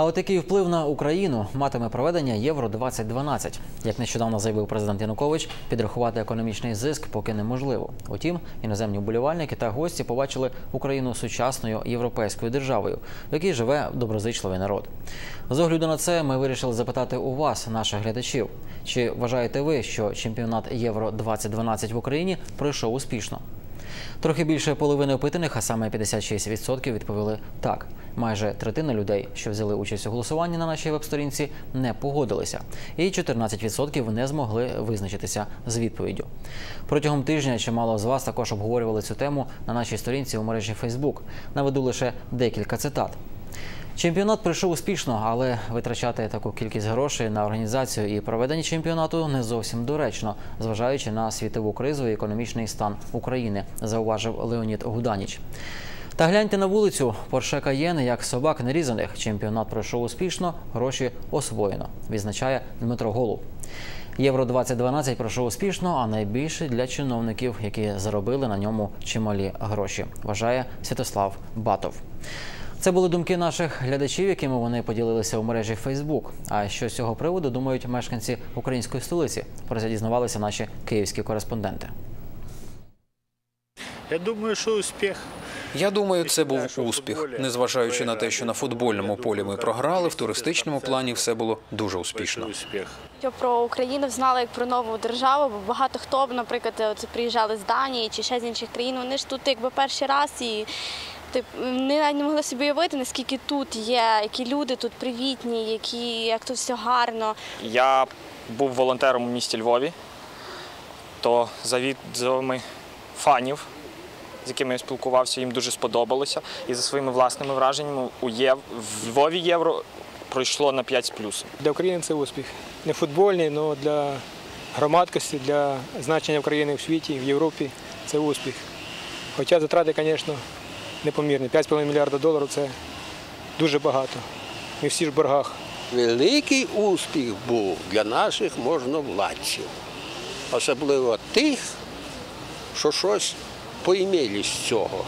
А от який вплив на Україну матиме проведення Євро 2012 Як нещодавно заявив президент Янукович, підрахувати економічний зиск поки неможливо. Утім, іноземні вболівальники та гості побачили Україну сучасною європейською державою, в якій живе доброзичливий народ. З огляду на це ми вирішили запитати у вас, наших глядачів, чи вважаєте ви, що чемпіонат Євро 2012 в Україні пройшов успішно? Трохи більше половини опитаних, а саме 56% відповіли так. Майже третина людей, що взяли участь у голосуванні на нашій веб-сторінці, не погодилися, і 14% не змогли визначитися з відповіддю. Протягом тижня чимало з вас також обговорювали цю тему на нашій сторінці у мережі Facebook. Наведу лише декілька цитат. Чемпіонат пройшов успішно, але витрачати таку кількість грошей на організацію і проведення чемпіонату не зовсім доречно, зважаючи на світову кризу і економічний стан України, зауважив Леонід Гуданіч. Та гляньте на вулицю Порше Каєн, як собак нерізаних. Чемпіонат пройшов успішно, гроші освоєно, відзначає Дмитро Голуб. Євро 2012 пройшов успішно, а найбільше для чиновників, які заробили на ньому чималі гроші, вважає Святослав Батов. Це були думки наших глядачів, якими вони поділилися у мережі Facebook. А що з цього приводу думають мешканці української столиці? Про це дізнавалися наші київські кореспонденти. Я думаю, що успіх. Я думаю, це був успіх. Незважаючи на те, що на футбольному полі ми програли, в туристичному плані все було дуже успішно. Успіх. Про Україну знали як про нову державу, бо багато хто, наприклад, от приїжджали з Данії чи ще з інших країн. Вони ж тут якби перший раз і тип, навіть не могли собі уявити, наскільки тут є, які люди тут привітні, які як тут все гарно. Я був волонтером у місті Львові, то за відзивами фанів, якими я спілкувався, їм дуже сподобалося. І за своїми власними враженнями у Єв... в Львові євро пройшло на 5 з плюсом. Для України це успіх. Не футбольний, але для громадськості, для значення України в світі, в Європі це успіх. Хоча затрати, звісно, непомірні. 5,5 мільярда доларів це дуже багато. Ми всі ж в боргах. Великий успіх був для наших можновладців, особливо тих, що щось поімели з цього.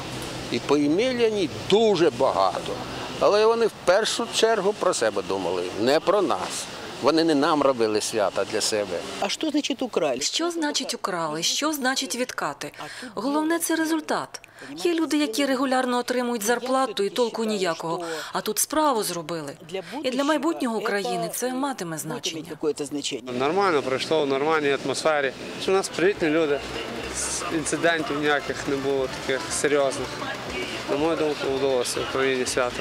І поімели вони дуже багато. Але вони в першу чергу про себе думали, не про нас. Вони не нам робили свята для себе. А що значить украли? Що значить украли? Що значить відкати? Головне це результат. Є люди, які регулярно отримують зарплату і толку ніякого. А тут справу зробили. І для майбутнього України це матиме значення. Нормально пройшло в нормальній атмосфері. У нас привітні люди. Інцидентів ніяких не було таких серйозних. На мою думку, вдалося в Україні свято.